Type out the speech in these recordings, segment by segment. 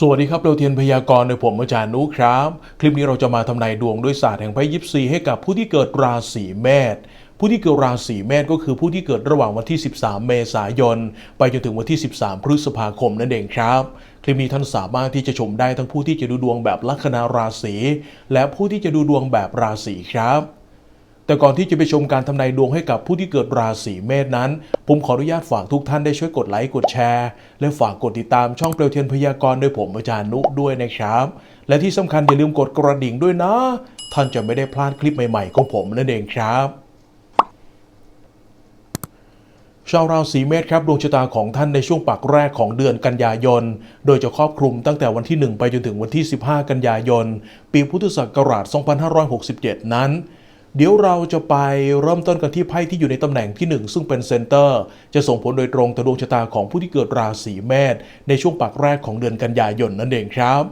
สวัสดีครับเราเทียนพยากรณ์โดยผมอาจารย์นุครับ คลิปนี้เราจะมาทำนายดวงด้วยศาสตร์แห่งไพ่ยิปซีให้กับผู้ที่เกิดราศีเมษผู้ที่เกิดราศีเมษก็คือผู้ที่เกิดระหว่างวันที่ 13 เมษายน ไปจนถึงวันที่ 13 พฤษภาคมนั่นเองครับ คลิปนี้ท่านสามารถที่จะชมได้ทั้งผู้ที่จะดูดวงแบบลัคนาราศีและผู้ที่จะดูดวงแบบราศีครับ แต่ก่อนที่จะไปชมการทำนายดวงให้กับผู้ที่เกิดราศีเมษนั้น ผมขออนุญาตฝากทุกท่านได้ช่วยกดไลค์กดแชร์ และฝากกดติดตามช่องเปลวเทียนพยากรณ์โดยผมอาจารย์นุด้วยนะครับ และที่สำคัญอย่าลืมกดกระดิ่งด้วยนะ ท่านจะไม่ได้พลาดคลิปใหม่ๆของผมนั่นเองครับชาวราศีเมษครับดวงชะตาของท่านในช่วงปักแรกของเดือนกันยายน โดยจะครอบคลุมตั้งแต่วันที่ 1 ไปจนถึงวันที่ 15 กันยายน ปีพุทธศักราช 2567 นั้น เดี๋ยวเราจะไปเริ่มต้นกันที่ไพ่ที่อยู่ในตำแหน่งที่ 1 ซึ่งเป็นเซนเตอร์ จะส่งผลโดยตรงต่อดวงชะตาของผู้ที่เกิดราศีเมษในช่วงปักแรกของเดือนกันยายนนั่นเองครับ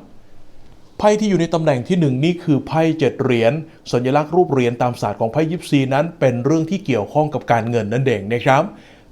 ไพ่ที่อยู่ในตำแหน่งที่หนึ่งนี่คือไพ่เจ็ดเหรียญสัญลักษณ์รูปเหรียญตามศาสตร์ของไพ่ยิปซีนั้น เป็นเรื่องที่เกี่ยวข้องกับการเงินนั่นเองนะครับ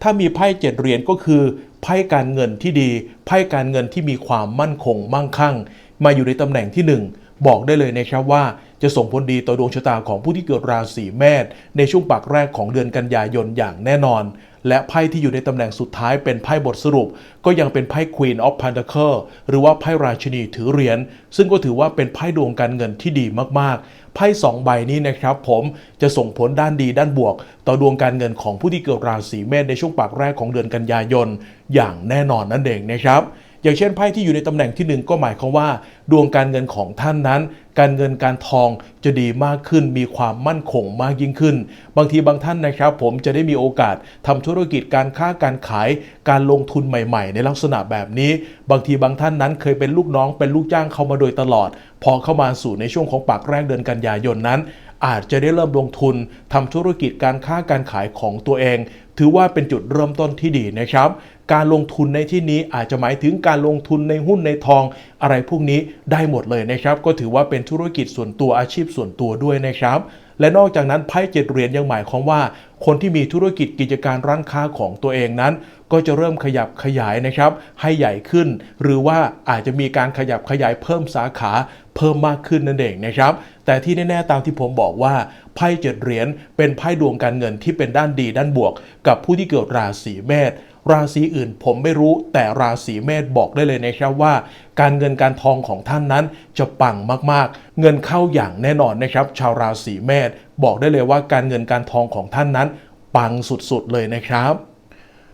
ถ้ามีไพ่เจ็ดเหรียญก็คือไพ่การเงินที่ดีไพ่การเงินที่มีความมั่นคงมั่งคั่ง มาอยู่ในตำแหน่งที่หนึ่ง บอกได้เลยนะครับว่าจะส่งผลดีต่อดวงชะตาของผู้ที่เกิดราศีเมษในช่วงปักแรกของเดือนกันยายนอย่างแน่นอน และไพ่ที่อยู่ในตำแหน่งสุดท้ายเป็นไพ่บทสรุป ก็ยังเป็นไพ่ Queen of Pentacle หรือว่าไพ่ราชินีถือเหรียญซึ่งก็ถือว่าเป็นไพ่ดวงการเงินที่ดีมากๆ ไพ่สองใบนี้นะครับผมจะส่งผลด้านดีด้านบวก ต่อดวงการเงินของผู้ที่เกิดราศีเมษในช่วงปากแรกของเดือนกันยายนอย่างแน่นอนนั่นเองนะครับ อย่างเช่นไพ่ที่อยู่ในตำแหน่งที่หนึ่งก็หมายความว่า ดวงการเงินของท่านนั้น การเงินการทองจะดีมากขึ้น มีความมั่นคงมากยิ่งขึ้น บางทีบางท่านนะครับ ผมจะได้มีโอกาสทำธุรกิจการค้าการขาย การลงทุนใหม่ ๆ ในลักษณะแบบนี้ บางทีบางท่านนั้นเคยเป็นลูกน้องเป็นลูกจ้างเข้ามาโดยตลอด พอเข้ามาสู่ในช่วงของปากแรกเดือนกันยายนนั้น อาจจะได้เริ่มลงทุนทำธุรกิจการค้าการขายของตัวเอง ถือว่าเป็นจุดเริ่มต้นที่ดีนะครับ การลงทุนในที่นี้อาจจะหมายถึงการลงทุนในหุ้นในทอง อะไรพวกนี้ได้หมดเลยนะครับ ก็ถือว่าเป็นธุรกิจส่วนตัวอาชีพส่วนตัวด้วยนะครับ และนอกจากนั้นไพ่เจ็ดเหรียญยังหมายความว่า คนที่มีธุรกิจกิจการร้านค้าของตัวเองนั้น ก็จะเริ่มขยับขยายนะครับ ให้ใหญ่ขึ้น หรือว่าอาจจะมีการขยับขยายเพิ่มสาขาเพิ่มมากขึ้นนั่นเองนะครับ แต่ที่แน่ๆตามที่ผมบอกว่าไพ่เจ็ดเหรียญเป็นไพ่ดวงการเงินที่เป็นด้านดีด้านบวก กับผู้ที่เกิดราศีเมษ ราศีอื่นผมไม่รู้แต่ราศีเมษบอกได้เลยนะครับว่า การเงินการทองของท่านนั้นจะปังมากๆ เงินเข้าอย่างแน่นอนนะครับ ชาวราศีเมษบอกได้เลยว่าการเงินการทองของท่านนั้น ปังสุดๆเลยนะครับ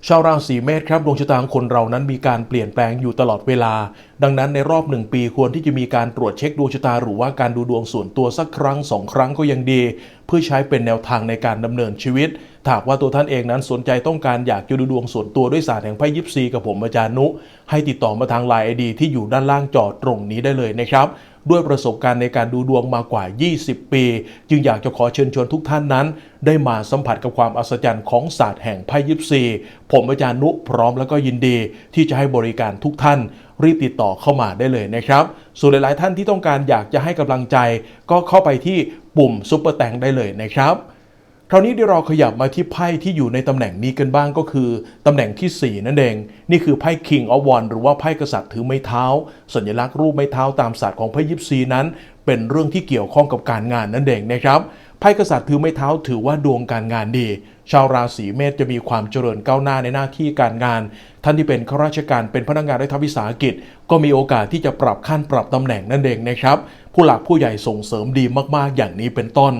ชาวราศีเมษครับดวงชะตาของคนเรานั้นมีการเปลี่ยนแปลงอยู่ตลอดเวลา ดังนั้นในรอบหนึ่งปีควรที่จะมีการตรวจเช็คดวงชะตาหรือว่าการดูดวงส่วนตัวสักครั้งสองครั้งก็ยังดี เพื่อใช้เป็นแนวทางในการดำเนินชีวิตถ้าหากว่าตัวท่านเองนั้นสนใจต้องการอยากจะดูดวงส่วนตัวด้วยศาสตร์แห่งไพ่ยิปซีกับผมอาจารย์นุ ให้ติดต่อมาทางไลน์ไอดีที่อยู่ด้านล่างจอตรงนี้ได้เลยนะครับ ด้วยประสบการณ์ในการดูดวงมากว่า 20 ปี จึงอยากจะขอเชิญชวนทุกท่านนั้น ได้มาสัมผัสกับความอัศจรรย์ของศาสตร์แห่งไพ่ยิปซีผมอาจารย์นุพร้อมแล้วก็ยินดี ที่จะให้บริการทุกท่าน รีบติดต่อเข้ามาได้เลยนะครับ ส่วนหลาย ๆ ท่านที่ต้องการอยากจะให้กำลังใจ ก็เข้าไปที่ปุ่มซุปเปอร์แตงได้เลยนะครับ คราวนี้เดี๋ยวเราขยับมาที่ไพ่ที่อยู่ในตำแหน่งนี้กันบ้างก็คือตำแหน่งที่ 4 นั่นเอง นี่คือไพ่ King of Wands หรือว่าไพ่กษัตริย์ถือไม้เท้า สัญลักษณ์รูปไม้เท้าตามศาสตร์ของไพ่ยิปซีนั้น เป็นเรื่องที่เกี่ยวข้องกับการงานนั่นเองนะครับไพ่กษัตริย์ถือไม้เท้าถือว่าดวงการงานดี ชาวราศีเมษจะมีความเจริญก้าวหน้าในหน้าที่การงาน ท่านที่เป็นข้าราชการเป็นพนักงานรัฐวิสาหกิจ ก็มีโอกาสที่จะปรับขั้นปรับตำแหน่งนั่นเองนะครับ ผู้หลักผู้ใหญ่ส่งเสริมดีมากๆ อย่างนี้เป็นต้น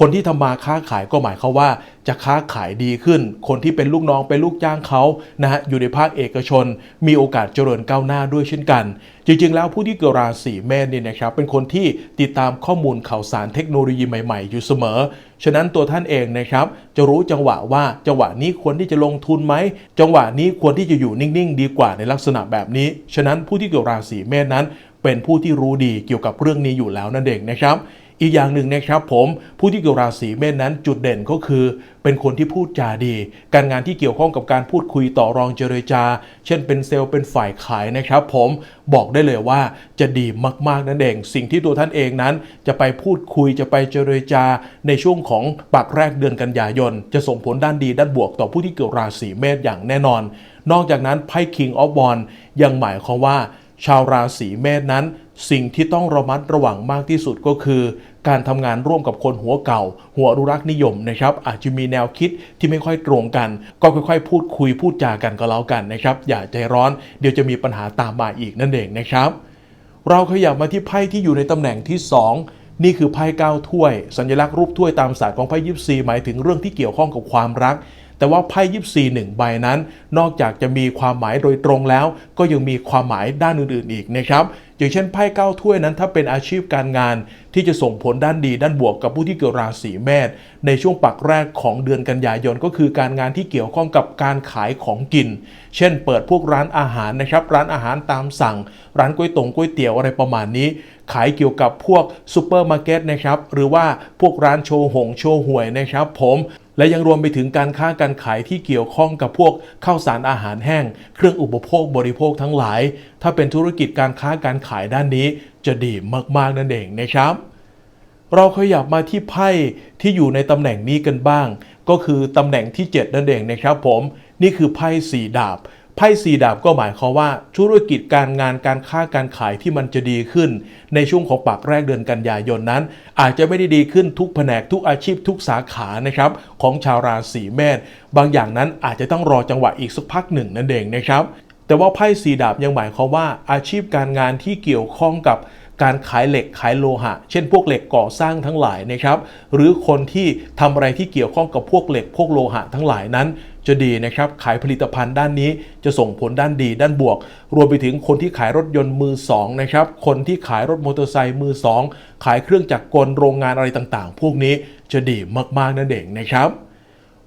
คนที่ทำมาค้าขายก็หมายเขาว่าจะค้าขายดีขึ้น คนที่เป็นลูกน้องเป็นลูกจ้างเขานะฮะอยู่ในภาคเอกชน มีโอกาสเจริญก้าวหน้าด้วยเช่นกัน จริง ๆ แล้วผู้ที่เกิดราศีเมษเนี่ยนะครับเป็นคนที่ติดตามข้อมูลข่าวสารเทคโนโลยีใหม่ ๆ อยู่เสมอ ฉะนั้นตัวท่านเองนะครับจะรู้จังหวะว่าจังหวะนี้ควรที่จะลงทุนไหมจังหวะนี้ควรที่จะอยู่นิ่ง ๆ ดีกว่าในลักษณะแบบนี้ ฉะนั้นผู้ที่เกิดราศีเมษนั้น เป็นผู้ที่รู้ดีเกี่ยวกับเรื่องนี้อยู่แล้วนั่นเองนะครับ อีกอย่างหนึ่งนะครับผมผู้ที่เกี่ยวราศีเมษนั้นจุดเด่นก็คือ เป็นคนที่พูดจาดี การงานที่เกี่ยวข้องกับการพูดคุยต่อรองเจรจา เช่นเป็นเซลล์เป็นฝ่ายขายนะครับ ผมบอกได้เลยว่าจะดีมากๆนั่นเอง สิ่งที่ตัวท่านเองนั้น จะไปพูดคุยจะไปเจรจา ในช่วงของปากแรกเดือนกันยายน จะส่งผลด้านดีด้านบวกต่อผู้ที่เกี่ยวราศีเมษอย่างแน่นอน นอกจากนั้นไพ่ King of w a n ยังหมายความว่า ชาวราศีเมษนั้น สิ่งที่ต้องระมัดระวังมากที่สุดก็คือ การทำงานร่วมกับคนหัวเก่า หัวอนุรักนิยมนะครับ อาจจะมีแนวคิดที่ไม่ค่อยตรงกัน ก็ค่อยๆ พูดคุยพูดจากันก็แล้วกันนะครับ อย่าใจร้อนเดี๋ยวจะมีปัญหาตามมาอีกนั่นเองนะครับ เราขยับมาที่ไพ่ที่อยู่ในตำแหน่งที่ 2นี่คือไพ่เก้าถ้วย สัญลักษณ์รูปถ้วยตามศาสตร์ของไพ่ยิปซีหมายถึงเรื่องที่เกี่ยวข้องกับความรัก แต่ว่าไพ่ยิปซีหนึ่งใบนั้น นอกจากจะมีความหมายโดยตรงแล้ว ก็ยังมีความหมายด้านอื่นๆอีกนะครับ อย่างเช่นไพ่เก้าถ้วยนั้นถ้าเป็นอาชีพการงานที่จะส่งผลด้านดีด้านบวกกับผู้ที่เกิดราศีเมษในช่วงปักแรกของเดือนกันยายนก็คือการงานที่เกี่ยวข้องกับการขายของกิน เช่น เปิดพวกร้านอาหารนะครับ ร้านอาหารตามสั่ง ร้านก๋วยตงก๋วยเตี๋ยวอะไรประมาณนี้ ขายเกี่ยวกับพวกซูเปอร์มาร์เก็ตนะครับหรือว่าพวกร้านโชว์หงโชว์หวยนะครับผม และยังรวมไปถึงการค้าการขายที่เกี่ยวข้องกับพวกข้าวสารอาหารแห้ง เครื่องอุปโภคบริโภคทั้งหลาย ถ้าเป็นธุรกิจการค้าการขายด้านนี้จะดีมากๆนั่นเองนะครับ เราขยับมาที่ไพ่ที่อยู่ในตำแหน่งนี้กันบ้าง ก็คือตำแหน่งที่ 7 นั่นเองนะครับผมนี่คือไพ่สีดาบ ไพ่สีดาบก็หมายความว่าธุรกิจการงานการค้าการขายที่มันจะดีขึ้น ในช่วงของปักแรกเดือนกันยายนนั้น อาจจะไม่ได้ดีขึ้นทุกแผนกทุกอาชีพทุกสาขานะครับของชาวราศีเมษบางอย่างนั้นอาจจะต้องรอจังหวะอีกสักพักหนึ่งนั่นเองนะครับแต่ว่าไพ่สีดาบยังหมายความว่าอาชีพการงานที่เกี่ยวข้องกับการขายเหล็กขายโลหะ เช่นพวกเหล็กก่อสร้างทั้งหลายนะครับ หรือคนที่ทำอะไรที่เกี่ยวข้องกับพวกเหล็กพวกโลหะทั้งหลายนั้น จะดีนะครับขายผลิตภัณฑ์ด้านนี้จะส่งผลด้านดีด้านบวก รวมไปถึงคนที่ขายรถยนต์มือสองนะครับคนที่ขายรถมอเตอร์ไซค์มือสองขายเครื่องจักรกลโรงงานอะไรต่างๆ พวกนี้จะดีมากๆนั่นเองนะครับ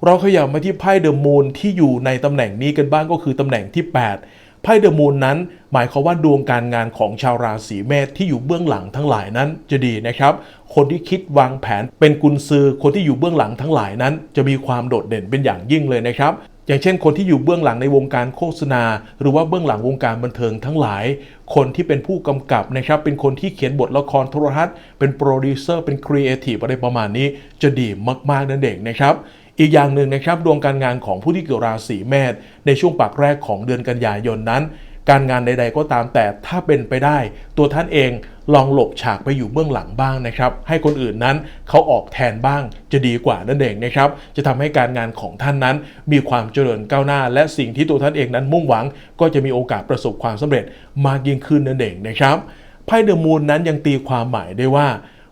เราขยับมาที่ไพ่เดอะมูนที่อยู่ในตำแหน่งนี้กันบ้างก็คือตำแหน่งที่ 8 ไพ่เดอะมูนนั้น หมายความว่าดวงการงานของชาวราศีเมษที่อยู่เบื้องหลังทั้งหลายนั้นจะดีนะครับ คนที่คิดวางแผนเป็นกุญซือ คนที่อยู่เบื้องหลังทั้งหลายนั้น จะมีความโดดเด่นเป็นอย่างยิ่งเลยนะครับอย่างเช่นคนที่อยู่เบื้องหลังในวงการโฆษณา หรือว่าเบื้องหลังวงการบันเทิงทั้งหลาย คนที่เป็นผู้กำกับนะครับเป็นคนที่เขียนบทละครโทรทัศน์เป็นโปรดิวเซอร์เป็นครีเอทีฟอะไรประมาณนี้จะดีมากๆนั่นเองนะครับ อีกอย่างหนึ่งนะครับดวงการงานของผู้ที่เกิดราศีเมษในช่วงปากแรกของเดือนกันยายนนั้น การงานใด ๆ ก็ตามแต่ถ้าเป็นไปได้ ตัวท่านเองลองหลบฉากไปอยู่เบื้องหลังบ้างนะครับให้คนอื่นนั้นเขาออกแทนบ้างจะดีกว่านั่นเองนะครับจะทำให้การงานของท่านนั้น มีความเจริญก้าวหน้า และสิ่งที่ตัวท่านเองนั้นมุ่งหวัง ก็จะมีโอกาสประสบความสำเร็จมากยิ่งขึ้นนั่นเองนะครับไพ่เดอะมูนนั้นยังตีความหมายได้ว่า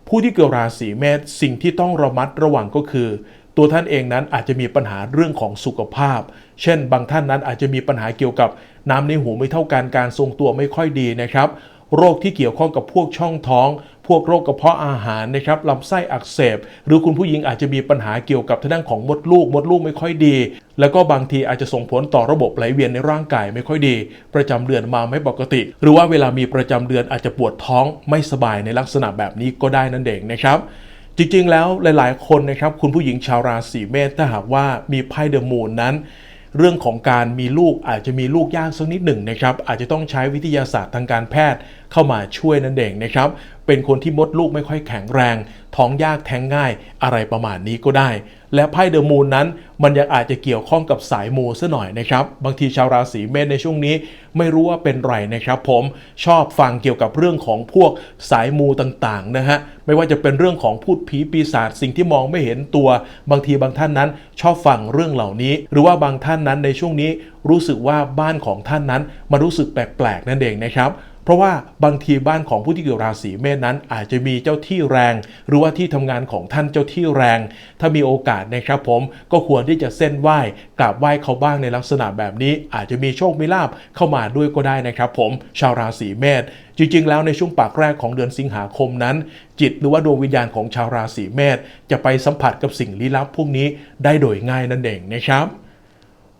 ผู้ที่เกิดราศีเมษสิ่งที่ต้องระมัดระวังก็คือ ตัวท่านเองนั้นอาจจะมีปัญหาเรื่องของสุขภาพ เช่น บางท่านนั้นอาจจะมีปัญหาเกี่ยวกับน้ำในหูไม่เท่ากันการทรงตัวไม่ค่อยดีนะครับ โรคที่เกี่ยวข้องกับพวกช่องท้อง พวกโรคกระเพาะอาหารนะครับลำไส้อักเสบ หรือคุณผู้หญิงอาจจะมีปัญหาเกี่ยวกับทางด้านของมดลูกมดลูกไม่ค่อยดี แล้วก็บางทีอาจจะส่งผลต่อระบบไหลเวียนในร่างกายไม่ค่อยดี ประจำเดือนมาไม่ปกติ หรือว่าเวลามีประจำเดือนอาจจะปวดท้องไม่สบายในลักษณะแบบนี้ก็ได้นั่นเองนะครับ จริงๆ แล้วหลายๆ คนนะครับคุณผู้หญิงชาวราศีเมษถ้าหากว่ามีไพ่เดอะมูนนั้น เรื่องของการมีลูกอาจจะมีลูกยากสักนิดหนึ่งนะครับอาจจะต้องใช้วิทยาศาสตร์ทางการแพทย์เข้ามาช่วยนั่นเองนะครับเป็นคนที่มดลูกไม่ค่อยแข็งแรง ท้องยากแท้งง่ายอะไรประมาณนี้ก็ได้ และไพ่เดอะมูนนั้น มันยังอาจจะเกี่ยวข้องกับสายมูซะหน่อยนะครับ บางทีชาวราศีเมษในช่วงนี้ไม่รู้ว่าเป็นไรนะครับ ผมชอบฟังเกี่ยวกับเรื่องของพวกสายมูต่างๆนะฮะไม่ว่าจะเป็นเรื่องของพูดผีปีศาจสิ่งที่มองไม่เห็นตัว บางทีบางท่านนั้น ชอบฟังเรื่องเหล่านี้ หรือว่าบางท่านนั้นในช่วงนี้รู้สึกว่าบ้านของท่านนั้นมันรู้สึกแปลกๆนั่นเองนะครับ ราะว่าบางทีบ้านของผู้ที่เกิดราศีเมษนั้น อาจจะมีเจ้าที่แรง หรือว่าที่ทำงานของท่านเจ้าที่แรง ถ้ามีโอกาสนะครับผมก็ควรที่จะเส้นไหว้กราบไหว้เขาบ้างในลักษณะแบบนี้ อาจจะมีโชคมีลาบเข้ามาด้วยก็ได้นะครับผมชาวราศีเมษจริง ๆ แล้วในช่วงปากแรกของเดือนสิงหาคมนั้น จิตหรือว่าดวงวิญญาณของชาวราศีเมษจะไปสัมผัสกับสิ่งลี้ลับพวกนี้ได้โดยง่ายนั่นเองนะครับ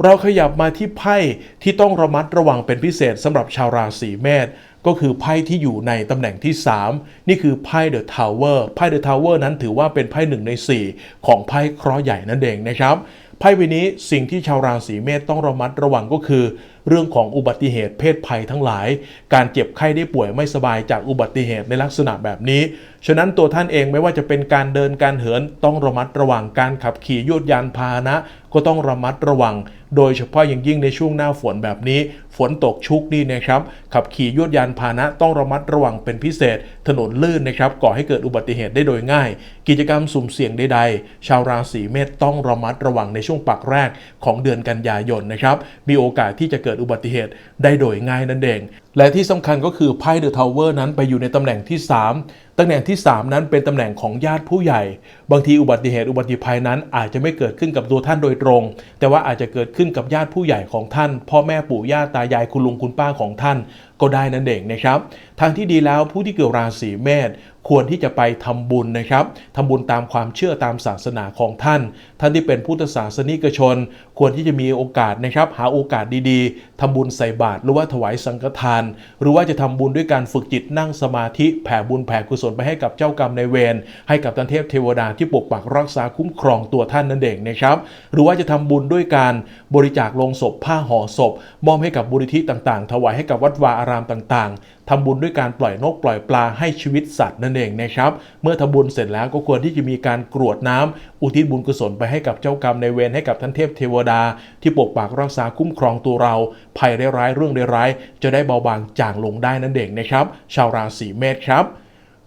เราขยับมาที่ไพ่ที่ต้องระมัดระวังเป็นพิเศษสำหรับชาวราศีเมษก็คือไพ่ที่อยู่ในตำแหน่งที่ 3 นี่คือไพ่เดอะทาวเวอร์ไพ่เดอะทาวเวอร์นั้นถือว่าเป็นไพ่หนึ่งใน 4 ของไพ่เคราะห์ใหญ่นั่นเองนะครับไพ่ใบนี้สิ่งที่ชาวราศีเมษต้องระมัดระวังก็คือเรื่องของอุบัติเหตุเพศภัยทั้งหลาย การเจ็บไข้ได้ป่วยไม่สบายจากอุบัติเหตุในลักษณะแบบนี้ ฉะนั้นตัวท่านเองไม่ว่าจะเป็นการเดินการเหินต้องระมัดระวังการขับขี่ยวดยานพาหนะ ก็ต้องระมัดระวัง โดยเฉพาะอย่างยิ่งในช่วงหน้าฝนแบบนี้ ฝนตกชุกนี่นะครับขับขี่ยวดยานพาหนะต้องระมัดระวังเป็นพิเศษ ถนนลื่นนะครับก่อให้เกิดอุบัติเหตุได้โดยง่าย กิจกรรมสุ่มเสี่ยงใดๆ ชาวราศีเมษต้องระมัดระวังในช่วงปักแรกของเดือนกันยายนนะครับมีโอกาสที่จะเกิดอุบัติเหตุได้โดยง่ายนั่นเองและที่สำคัญก็คือไพ่เดอะทาวเวอร์นั้นไปอยู่ในตำแหน่งที่ 3ตำแหน่งที่ 3 นั้นเป็นตำแหน่งของญาติผู้ใหญ่ บางทีอุบัติเหตุอุบัติภัยนั้นอาจจะไม่เกิดขึ้นกับตัวท่านโดยตรง แต่ว่าอาจจะเกิดขึ้นกับญาติผู้ใหญ่ของท่าน พ่อแม่ปู่ย่าตายายคุณลุงคุณป้าของท่าน ก็ได้นั่นเองนะครับ ทางที่ดีแล้วผู้ที่เกิดราศีเมษควรที่จะไปทำบุญนะครับทำบุญตามความเชื่อตามศาสนาของท่าน ท่านที่เป็นพุทธศาสนิกชน ควรที่จะมีโอกาสนะครับ หาโอกาสดีๆทำบุญใส่บาตรหรือว่าถวายสังฆทานหรือว่าจะทำบุญด้วยการฝึกจิตนั่งสมาธิแผ่บุญแผ่กุศลไปให้กับเจ้ากรรมในายเวรให้กับท่านเทพเทวดาที่ปกปักรักษาคุ้มครองตัวท่านนั่นเองนะครับ หรือว่าจะทำบุญด้วยการบริจาคลงศพผ้าห่อศพ มอบให้กับบุริธิต่างๆ ถวายให้กับวัดวาอารามต่างๆ ทำบุญด้วยการปล่อยนกปล่อยปลาให้ชีวิตสัตว์นั่นเองนะครับ เมื่อทำบุญเสร็จแล้วก็ควรที่จะมีการกรวดน้ำอุทิศบุญกุศลไปให้กับเจ้ากรรมในเวรให้กับท่านเทพเทวดา ที่ปกปักรักษาคุ้มครองตัวเรา ภัยร้ายเรื่องร้ายจะได้เบาบางจางลงได้นั่นเองนะครับ ชาวราศีเมษครับ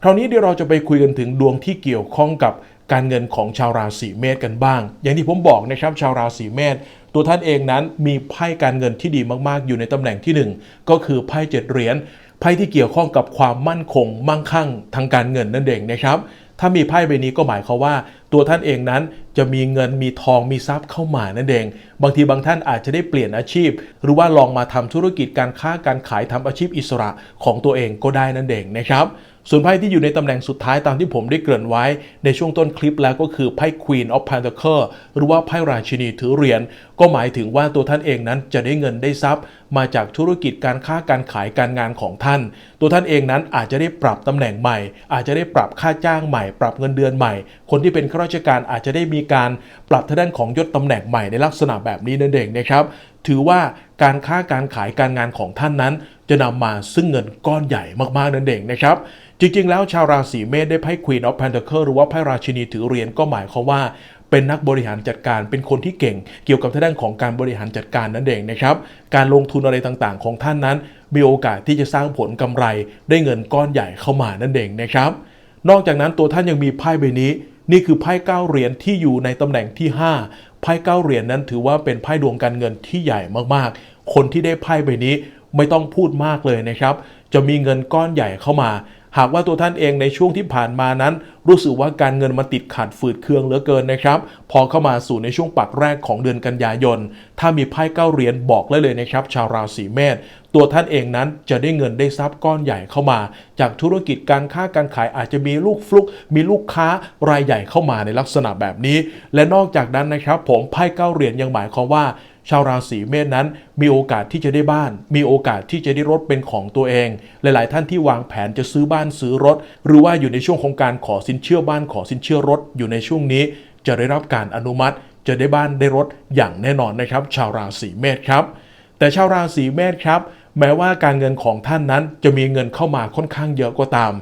คราวนี้เดี๋ยวเราจะไปคุยกันถึงดวงที่เกี่ยวข้องกับการเงินของชาวราศีเมษกันบ้าง อย่างที่ผมบอกนะครับชาวราศีเมษ ตัวท่านเองนั้นมีไพ่การเงินที่ดีมากๆ อยู่ในตำแหน่งที่หนึ่งก็คือไพ่เจ็ดเหรียญไพ่ที่เกี่ยวข้องกับความมั่นคง มั่งคั่งทางการเงินนั่นเองนะครับ ถ้ามีไพ่ใบนี้ก็หมายความว่า ตัวท่านเองนั้นจะมีเงินมีทองมีทรัพย์เข้ามานั่นเอง บางทีบางท่านอาจจะได้เปลี่ยนอาชีพ หรือว่าลองมาทำธุรกิจการค้าการขายทำอาชีพอิสระของตัวเองก็ได้นั่นเองนะครับ ส่วนไพ่ที่อยู่ในตำแหน่งสุดท้ายตามที่ผมได้เกริ่นไว้ในช่วงต้นคลิปแล้วก็คือไพ่ Queen of Pentacles หรือว่าไพ่ราชินีถือเหรียญก็หมายถึงว่าตัวท่านเองนั้นจะได้เงินได้ทรัพย์ มาจากธุรกิจการค้าการขายการงานของท่าน ตัวท่านเองนั้นอาจจะได้ปรับตำแหน่งใหม่ อาจจะได้ปรับค่าจ้างใหม่ ปรับเงินเดือนใหม่ คนที่เป็นข้าราชการอาจจะได้มีการปรับทางด้านของยศตำแหน่งใหม่ในลักษณะแบบนี้นั่นเองนะครับถือว่าการค้าการขายการงานของท่านนั้น จะนำมาซึ่งเงินก้อนใหญ่มากๆนั่นเองนะครับ จริงๆ แล้วชาวราศีเมษได้ไพ่ Queen of Pentacles หรือว่าไพ่ราชินีถือเหรียญก็หมายความว่าเป็นนักบริหารจัดการเป็นคนที่เก่ง เกี่ยวกับทางด้านของการบริหารจัดการนั่นเองนะครับ การลงทุนอะไรต่างๆ ของท่านนั้น มีโอกาสที่จะสร้างผลกำไรได้เงินก้อนใหญ่เข้ามานั่นเองนะครับ นอกจากนั้นตัวท่านยังมีไพ่ใบนี้ นี่คือไพ่เก้าเหรียญที่อยู่ในตำแหน่งที่ 5 ไพ่เก้าเหรียญนั้นถือว่าเป็นไพ่ดวงการเงินที่ใหญ่มากๆ คนที่ได้ไพ่ใบนี้ไม่ต้องพูดมากเลยนะครับ จะมีเงินก้อนใหญ่เข้ามา หากว่าตัวท่านเองในช่วงที่ผ่านมานั้น รู้สึกว่าการเงินมันติดขัดฝืดเคืองเหลือเกินนะครับ พอเข้ามาสู่ในช่วงปักแรกของเดือนกันยายน ถ้ามีไพ่เก้าเหรียญบอกเลยเลยนะครับ ชาวราศีเมษตัวท่านเองนั้นจะได้เงินได้ทรัพย์ก้อนใหญ่เข้ามา จากธุรกิจการค้าการขายอาจจะมีลูกฟลุก มีลูกค้ารายใหญ่เข้ามาในลักษณะแบบนี้ และนอกจากนั้นนะครับ ผมไพ่เก้าเหรียญยังหมายความว่า ชาวราศีเมษนั้น มีโอกาสที่จะได้บ้าน มีโอกาสที่จะได้รถเป็นของตัวเอง หลาย ๆ ท่านที่วางแผนจะซื้อบ้านซื้อรถ หรือว่าอยู่ในช่วงของการขอสินเชื่อบ้านขอสินเชื่อรถ อยู่ในช่วงนี้ จะได้รับการอนุมัติ จะได้บ้านได้รถอย่างแน่นอนนะครับ ชาวราศีเมษครับ แต่ชาวราศีเมษครับ แม้ว่าการเงินของท่านนั้นจะมีเงินเข้ามาค่อนข้างเยอะก็ตาม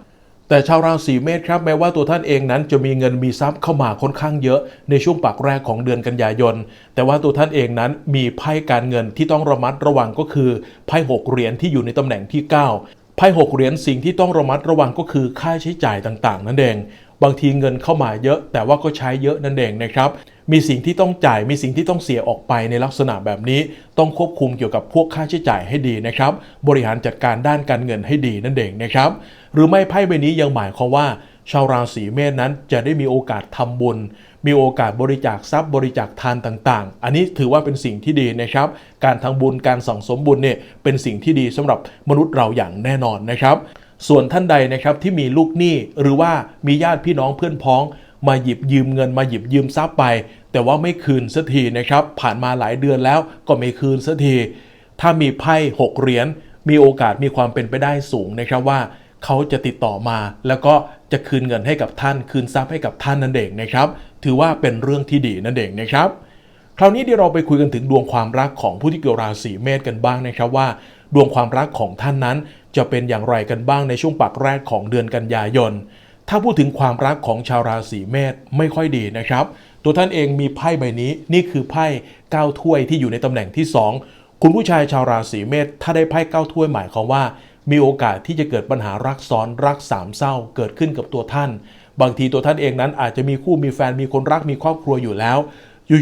แต่ชาวราศีเมษครับแม้ว่าตัวท่านเองนั้นจะมีเงินมีทรัพย์เข้ามาค่อนข้างเยอะในช่วงปักแรกของเดือนกันยายน แต่ว่าตัวท่านเองนั้นมีไพ่การเงินที่ต้องระมัดระวังก็คือไพ่หกเหรียญที่อยู่ในตำแหน่งที่ 9ไพ่หกเหรียญสิ่งที่ต้องระมัดระวังก็คือค่าใช้จ่ายต่างๆ นั่นเอง บางทีเงินเข้ามาเยอะ แต่ว่าก็ใช้เยอะนั่นเองนะครับมีสิ่งที่ต้องจ่ายมีสิ่งที่ต้องเสียออกไปในลักษณะแบบนี้ ต้องควบคุมเกี่ยวกับพวกค่าใช้จ่ายให้ดีนะครับ บริหารจัดการด้านการเงินให้ดีนั่นเองนะครับ หรือไม่ไพ่ใบนี้ยังหมายความว่า ชาวราศีเมษนั้นจะได้มีโอกาสทำบุญ มีโอกาสบริจาคทรัพย์บริจาคทานต่างๆ อันนี้ถือว่าเป็นสิ่งที่ดีนะครับ การทำบุญการสั่งสมบุญเนี่ยเป็นสิ่งที่ดีสำหรับมนุษย์เราอย่างแน่นอนนะครับ ส่วนท่านใดนะครับที่มีลูกหนี้หรือว่ามีญาติพี่น้องเพื่อนพ้องมาหยิบยืมเงินมาหยิบยืมทรัพย์ไป แต่ว่าไม่คืนสักทีนะครับ ผ่านมาหลายเดือนแล้วก็ไม่คืนสักทีถ้ามีไพ่หกเหรียญมีโอกาสมีความเป็นไปได้สูงนะครับว่า เขาจะติดต่อมา แล้วก็จะคืนเงินให้กับท่าน คืนทรัพย์ให้กับท่านนั่นเองนะครับ ถือว่าเป็นเรื่องที่ดีนั่นเองนะครับ คราวนี้เดี๋ยวเราไปคุยกันถึงดวงความรักของผู้ที่เกิดราศีเมษกันบ้างนะครับว่า ดวงความรักของท่านนั้น จะเป็นอย่างไรกันบ้างในช่วงปักแรกของเดือนกันยายน ถ้าพูดถึงความรักของชาวราศีเมษไม่ค่อยดีนะครับ ตัวท่านเองมีไพ่ใบนี้ นี่คือไพ่เก้าถ้วยที่อยู่ในตำแหน่งที่ 2 คุณผู้ชายชาวราศีเมษถ้าได้ไพ่เก้าถ้วยหมายความว่า มีโอกาสที่จะเกิดปัญหารักซ้อนรักสามเศร้าเกิดขึ้นกับตัวท่าน บางทีตัวท่านเองนั้นอาจจะมีคู่มีแฟนมีคนรักมีครอบครัวอยู่แล้ว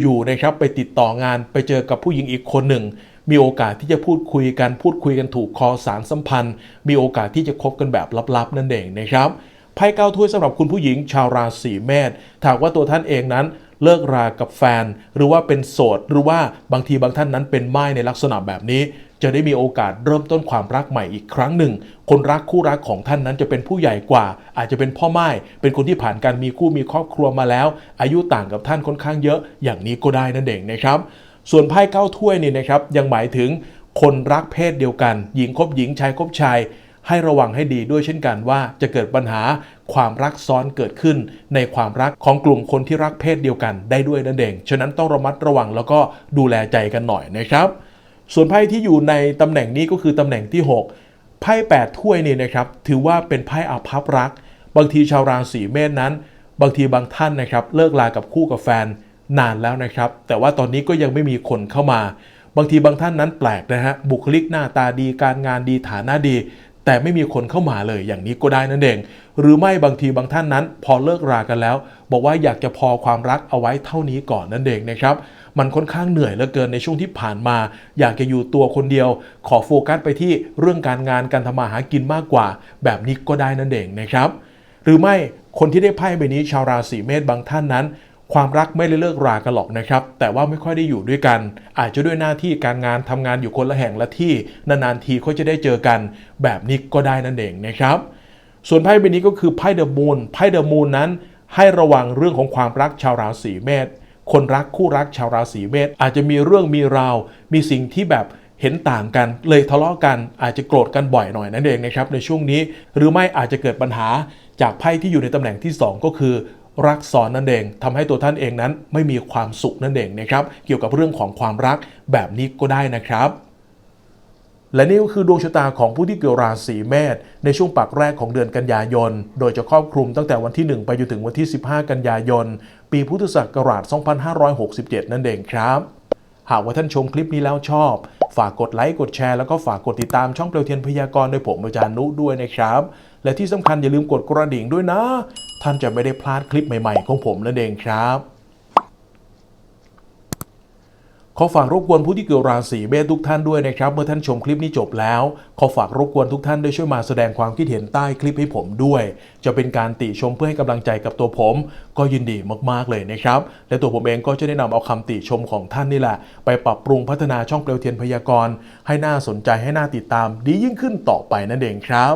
อยู่ๆนะครับไปติดต่องานไปเจอกับผู้หญิงอีกคนหนึ่ง มีโอกาสที่จะพูดคุยกันพูดคุยกันถูกคอสารสัมพันธ์ มีโอกาสที่จะคบกันแบบลับๆนั่นเองนะครับไพ่เก้าถ้วยสำหรับคุณผู้หญิงชาวราศีเมษถากว่าตัวท่านเองนั้นเลิกรากับแฟน หรือว่าเป็นโสด หรือว่าบางทีบางท่านนั้นเป็นไม้ในลักษณะแบบนี้ จะได้มีโอกาสเริ่มต้นความรักใหม่อีกครั้งหนึ่ง คนรักคู่รักของท่านนั้นจะเป็นผู้ใหญ่กว่า อาจจะเป็นพ่อไม้เป็นคนที่ผ่านการมีคู่มีครอบครัวมาแล้ว อายุต่างกับท่านค่อนข้างเยอะ อย่างนี้ก็ได้นั่นเองนะครับ ส่วนไพ่เก้าถ้วยนี่นะครับยังหมายถึงคนรักเพศเดียวกัน หญิงคบหญิงชายคบชายให้ระวังให้ดีด้วยเช่นกันว่าจะเกิดปัญหาความรักซ้อนเกิดขึ้น ในความรักของกลุ่มคนที่รักเพศเดียวกันได้ด้วยนั่นเอง ฉะนั้นต้องระมัดระวังแล้วก็ดูแลใจกันหน่อยนะครับ ส่วนไพ่ที่อยู่ในตำแหน่งนี้ก็คือตำแหน่งที่ 6 ไพ่8ถ้วยนี่นะครับ ถือว่าเป็นไพ่อาภัพรัก บางทีชาวราศีเมษนั้น บางทีบางท่านนะครับ เลิกลากับคู่กับแฟนนานแล้วนะครับ แต่ว่าตอนนี้ก็ยังไม่มีคนเข้ามา บางทีบางท่านนั้นแปลกนะฮะบุคลิกหน้าตาดีการงานดีฐานะดี แต่ไม่มีคนเข้ามาเลยอย่างนี้ก็ได้นั่นเอง หรือไม่บางทีบางท่านนั้น พอเลิกรากันแล้ว บอกว่าอยากจะพอความรักเอาไว้เท่านี้ก่อนนั่นเองนะครับมันค่อนข้างเหนื่อยเหลือเกินในช่วงที่ผ่านมา อยากจะอยู่ตัวคนเดียว ขอโฟกัสไปที่เรื่องการงานการทำมาหากินมากกว่า แบบนี้ก็ได้นั่นเองนะครับ หรือไม่คนที่ได้ไพ่ใบนี้ชาวราศีเมษบางท่านนั้น ความรักไม่ได้เลิกรากันหรอกนะครับ แต่ว่าไม่ค่อยได้อยู่ด้วยกัน อาจจะด้วยหน้าที่การงานทำงานอยู่คนละแห่งละที่นานๆทีเขาจะได้เจอกัน แบบนี้ก็ได้นั่นเองนะครับ ส่วนไพ่ใบนี้ก็คือไพ่เดอะมูนไพ่เดอะมูนนั้น ให้ระวังเรื่องของความรักชาวราศีเมษคนรักคู่รักชาวราศีเมษอาจจะมีเรื่องมีราว มีสิ่งที่แบบเห็นต่างกัน เลยทะเลาะกันอาจจะโกรธกันบ่อยหน่อยนั่นเองนะครับในช่วงนี้ หรือไม่อาจจะเกิดปัญหาจากไพ่ที่อยู่ในตำแหน่งที่ 2 ก็คือ รักซ้อนนั่นเองทำให้ตัวท่านเองนั้นไม่มีความสุขนั่นเองนะครับ เกี่ยวกับเรื่องของความรักแบบนี้ก็ได้นะครับและนี่ก็คือดวงชะตาของผู้ที่เกิดราศีเมษในช่วงปักแรกของเดือนกันยายน โดยจะครอบคลุมตั้งแต่วันที่ 1 ไปจนถึงวันที่ 15 กันยายน ปีพุทธศักราช 2567 นั่นเองครับ หากว่าท่านชมคลิปนี้แล้วชอบ ฝากกดไลค์ กดแชร์ แล้วก็ฝากกดติดตามช่องเปลวเทียนพยากรณ์โดยผมอาจารย์นุด้วยนะครับ และที่สำคัญอย่าลืมกดกระดิ่งด้วยนะ ท่านจะไม่ได้พลาดคลิปใหม่ๆ ของผมนั่นเองครับขอฝากรบกวนผู้ที่เกิดราศีเมษทุกท่านด้วยนะครับ เมื่อท่านชมคลิปนี้จบแล้ว ขอฝากรบกวนทุกท่านได้ช่วยมาแสดงความคิดเห็นใต้คลิปให้ผมด้วย จะเป็นการติชมเพื่อให้กำลังใจกับตัวผม ก็ยินดีมากๆเลยนะครับ และตัวผมเองก็จะได้นำเอาคำติชมของท่านนี่แหละ ไปปรับปรุงพัฒนาช่องเปลวเทียนพยากรณ์ให้น่าสนใจให้น่าติดตาม ดียิ่งขึ้นต่อไปนั่นเองครับ